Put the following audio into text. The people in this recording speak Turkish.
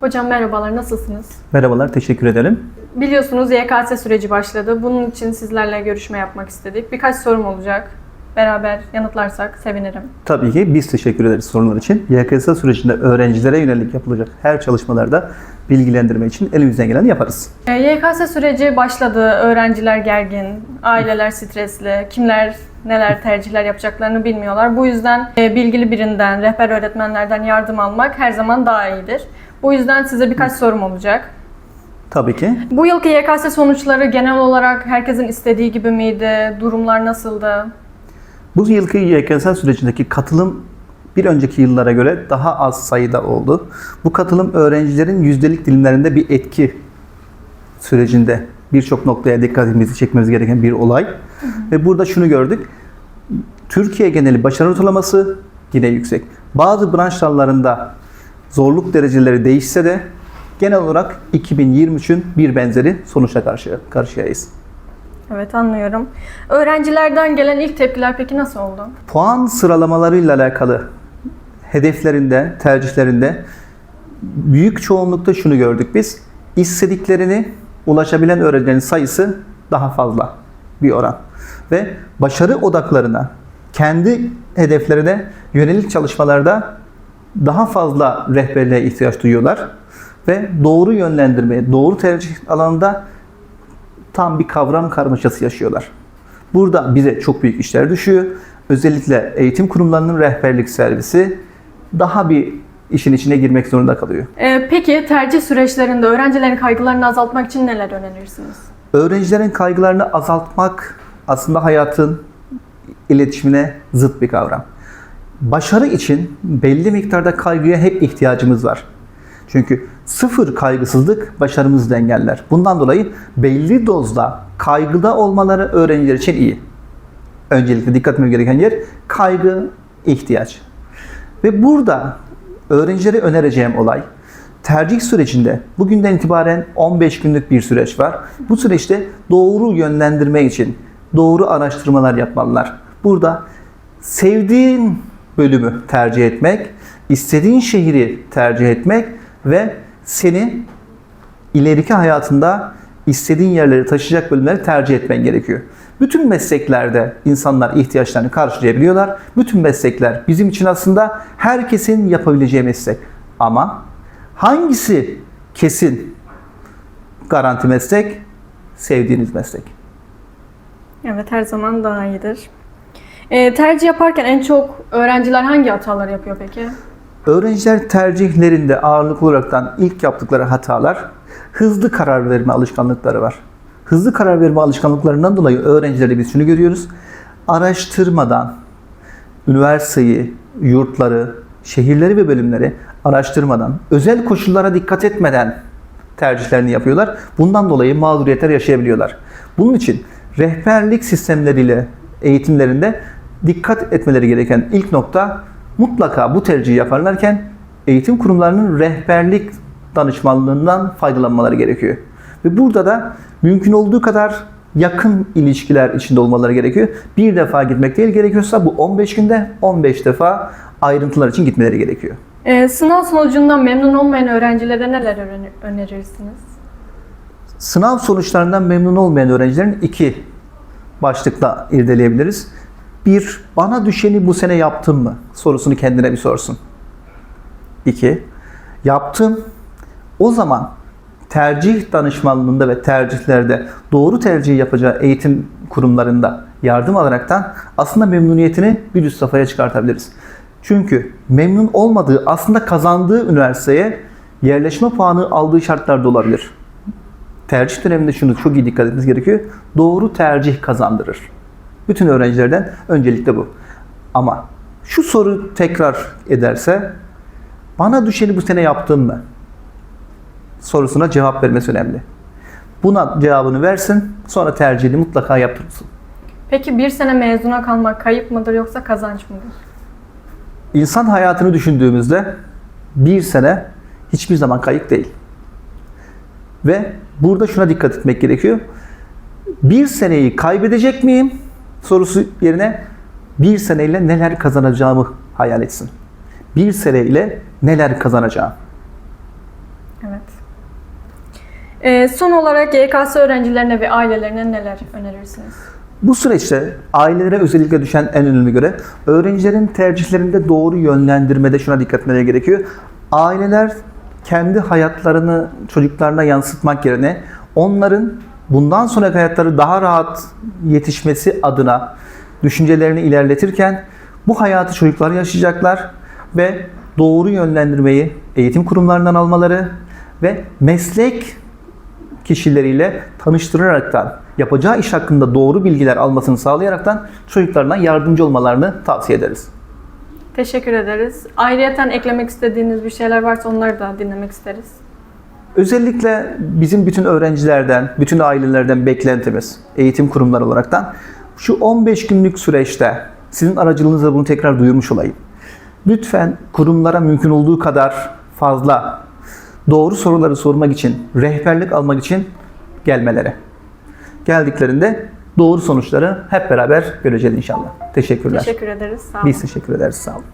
Hocam merhabalar, nasılsınız? Merhabalar, teşekkür ederim. Biliyorsunuz YKS süreci başladı. Bunun için sizlerle görüşme yapmak istedik. Birkaç sorum olacak. Beraber yanıtlarsak sevinirim. Tabii ki biz teşekkür ederiz sorular için. YKS sürecinde öğrencilere yönelik yapılacak her çalışmalarda bilgilendirme için elimizden geleni yaparız. E, YKS süreci başladı. Öğrenciler gergin, aileler stresli, kimler neler tercihler yapacaklarını bilmiyorlar. Bu yüzden e, bilgili birinden, rehber öğretmenlerden yardım almak her zaman daha iyidir. Bu yüzden size birkaç sorum olacak. Tabii ki. Bu yılki YKS sonuçları genel olarak herkesin istediği gibi miydi? Durumlar nasıldı? Bu yılki YKS sürecindeki katılım bir önceki yıllara göre daha az sayıda oldu. Bu katılım öğrencilerin yüzdelik dilimlerinde bir etki sürecinde birçok noktaya dikkatimizi çekmemiz gereken bir olay. Ve burada şunu gördük. Türkiye geneli başarı ortalaması yine yüksek. Bazı branş dallarında zorluk dereceleri değişse de genel olarak 2023'ün bir benzeri sonuçla karşı karşıyayız. Evet anlıyorum. Öğrencilerden gelen ilk tepkiler peki nasıl oldu? puan sıralamalarıyla alakalı hedeflerinde, tercihlerinde büyük çoğunlukta şunu gördük biz. İstediklerini ulaşabilen öğrencilerin sayısı daha fazla bir oran. Ve başarı odaklarına, kendi hedeflerine yönelik çalışmalarda daha fazla rehberliğe ihtiyaç duyuyorlar. Ve doğru yönlendirmeye, doğru tercih alanında tam bir kavram karmaşası yaşıyorlar. Burada bize çok büyük işler düşüyor. Özellikle eğitim kurumlarının rehberlik servisi daha bir işin içine girmek zorunda kalıyor. Ee, peki tercih süreçlerinde öğrencilerin kaygılarını azaltmak için neler önerirsiniz? Öğrencilerin kaygılarını azaltmak aslında hayatın iletişimine zıt bir kavram. Başarı için belli miktarda kaygıya hep ihtiyacımız var. Çünkü sıfır kaygısızlık başarımızı engeller. Bundan dolayı belli dozda kaygıda olmaları öğrenciler için iyi. Öncelikle dikkat etmemiz gereken yer kaygı, ihtiyaç. Ve burada öğrencilere önereceğim olay tercih sürecinde bugünden itibaren 15 günlük bir süreç var. Bu süreçte doğru yönlendirme için doğru araştırmalar yapmalılar. Burada sevdiğin bölümü tercih etmek, istediğin şehri tercih etmek ve seni ileriki hayatında istediğin yerleri taşıyacak bölümleri tercih etmen gerekiyor. Bütün mesleklerde insanlar ihtiyaçlarını karşılayabiliyorlar. Bütün meslekler bizim için aslında herkesin yapabileceği meslek. Ama hangisi kesin garanti meslek? Sevdiğiniz meslek. Evet her zaman daha iyidir. Ee, tercih yaparken en çok öğrenciler hangi hatalar yapıyor peki? Öğrenciler tercihlerinde ağırlıklı olaraktan ilk yaptıkları hatalar hızlı karar verme alışkanlıkları var. Hızlı karar verme alışkanlıklarından dolayı öğrencilerde biz şunu görüyoruz. Araştırmadan üniversiteyi, yurtları, şehirleri ve bölümleri araştırmadan, özel koşullara dikkat etmeden tercihlerini yapıyorlar. Bundan dolayı mağduriyetler yaşayabiliyorlar. Bunun için rehberlik sistemleriyle eğitimlerinde dikkat etmeleri gereken ilk nokta mutlaka bu tercihi yaparlarken eğitim kurumlarının rehberlik danışmanlığından faydalanmaları gerekiyor. Ve burada da mümkün olduğu kadar yakın ilişkiler içinde olmaları gerekiyor. Bir defa gitmek değil gerekiyorsa bu 15 günde 15 defa ayrıntılar için gitmeleri gerekiyor. Ee, sınav sonucundan memnun olmayan öğrencilere neler öne- önerirsiniz? Sınav sonuçlarından memnun olmayan öğrencilerin iki başlıkla irdeleyebiliriz. Bir, bana düşeni bu sene yaptım mı? Sorusunu kendine bir sorsun. İki, yaptım. O zaman tercih danışmanlığında ve tercihlerde doğru tercih yapacağı eğitim kurumlarında yardım alaraktan aslında memnuniyetini bir üst safhaya çıkartabiliriz. Çünkü memnun olmadığı aslında kazandığı üniversiteye yerleşme puanı aldığı şartlarda olabilir. Tercih döneminde şunu çok iyi dikkat etmeniz gerekiyor. Doğru tercih kazandırır. Bütün öğrencilerden öncelikle bu. Ama şu soru tekrar ederse bana düşeni bu sene yaptın mı? Sorusuna cevap vermesi önemli. Buna cevabını versin, sonra tercihini mutlaka yaptırsın. Peki bir sene mezuna kalmak kayıp mıdır yoksa kazanç mıdır? İnsan hayatını düşündüğümüzde bir sene hiçbir zaman kayıp değil. Ve burada şuna dikkat etmek gerekiyor. Bir seneyi kaybedecek miyim sorusu yerine bir seneyle neler kazanacağımı hayal etsin. Bir seneyle neler kazanacağım. Evet. Ee, son olarak YKS öğrencilerine ve ailelerine neler önerirsiniz? Bu süreçte ailelere özellikle düşen en önemli görev öğrencilerin tercihlerinde doğru yönlendirmede şuna dikkat etmeleri gerekiyor. Aileler kendi hayatlarını çocuklarına yansıtmak yerine onların bundan sonraki hayatları daha rahat yetişmesi adına düşüncelerini ilerletirken bu hayatı çocuklar yaşayacaklar ve doğru yönlendirmeyi eğitim kurumlarından almaları ve meslek kişileriyle tanıştıraraktan yapacağı iş hakkında doğru bilgiler almasını sağlayaraktan çocuklarına yardımcı olmalarını tavsiye ederiz. Teşekkür ederiz. Ayrıyeten eklemek istediğiniz bir şeyler varsa onları da dinlemek isteriz. Özellikle bizim bütün öğrencilerden, bütün ailelerden beklentimiz eğitim kurumları olaraktan şu 15 günlük süreçte sizin aracılığınızla bunu tekrar duyurmuş olayım. Lütfen kurumlara mümkün olduğu kadar fazla doğru soruları sormak için, rehberlik almak için gelmeleri. Geldiklerinde doğru sonuçları hep beraber göreceğiz inşallah. Teşekkürler. Teşekkür ederiz. Sağ olun. Biz teşekkür ederiz. Sağ olun.